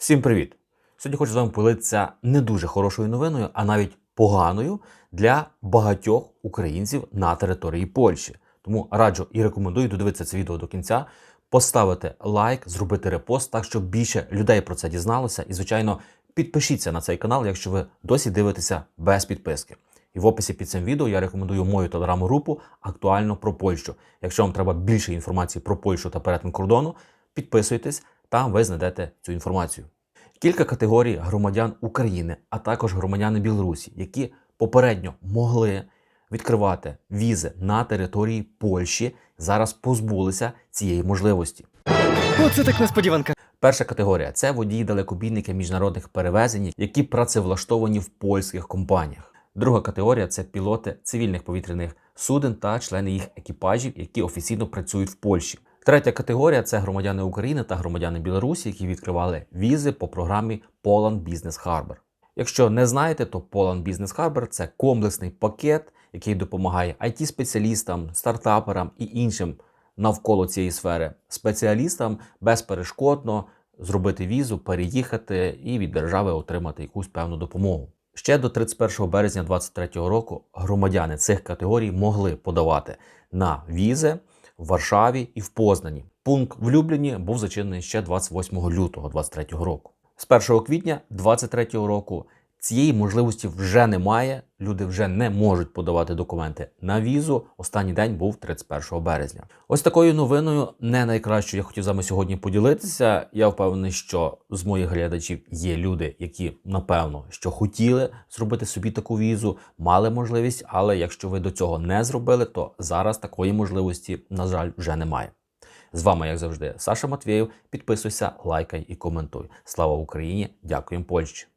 Всім привіт! Сьогодні хочу з вами поділитися не дуже хорошою новиною, а навіть поганою для багатьох українців на території Польщі. Тому раджу і рекомендую додивитися це відео до кінця, поставити лайк, зробити репост, так щоб більше людей про це дізналося. І, звичайно, підпишіться на цей канал, якщо ви досі дивитеся без підписки. І в описі під цим відео я рекомендую мою телеграм-групу актуально про Польщу. Якщо вам треба більше інформації про Польщу та перетин кордону, підписуйтесь, там ви знайдете цю інформацію. Кілька категорій громадян України, а також громадяни Білорусі, які попередньо могли відкривати візи на території Польщі, зараз позбулися цієї можливості. Оце так несподіванка. Перша категорія це водії далекобійники міжнародних перевезень, які працевлаштовані в польських компаніях. Друга категорія це пілоти цивільних повітряних суден та члени їх екіпажів, які офіційно працюють в Польщі. Третя категорія це громадяни України та громадяни Білорусі, які відкривали візи по програмі Poland Business Harbor. Якщо не знаєте, то Poland Business Harbor – це комплексний пакет, який допомагає IT-спеціалістам, стартаперам і іншим навколо цієї сфери спеціалістам безперешкодно зробити візу, переїхати і від держави отримати якусь певну допомогу. Ще до 31 березня 2023 року громадяни цих категорій могли подавати на візи в Варшаві і в Познані. Пункт в Любліні був зачинений ще 28 лютого 2023 року. З 1 квітня 2023 року цієї можливості вже немає. Люди вже не можуть подавати документи на візу. Останній день був 31 березня. Ось такою новиною, не найкращою, я хотів з вами сьогодні поділитися. Я впевнений, що з моїх глядачів є люди, які напевно що хотіли зробити собі таку візу, мали можливість, але якщо ви до цього не зробили, то зараз такої можливості, на жаль, вже немає. З вами, як завжди, Саша Матвєєв. Підписуйся, лайкай і коментуй. Слава Україні! Дякуємо Польщі!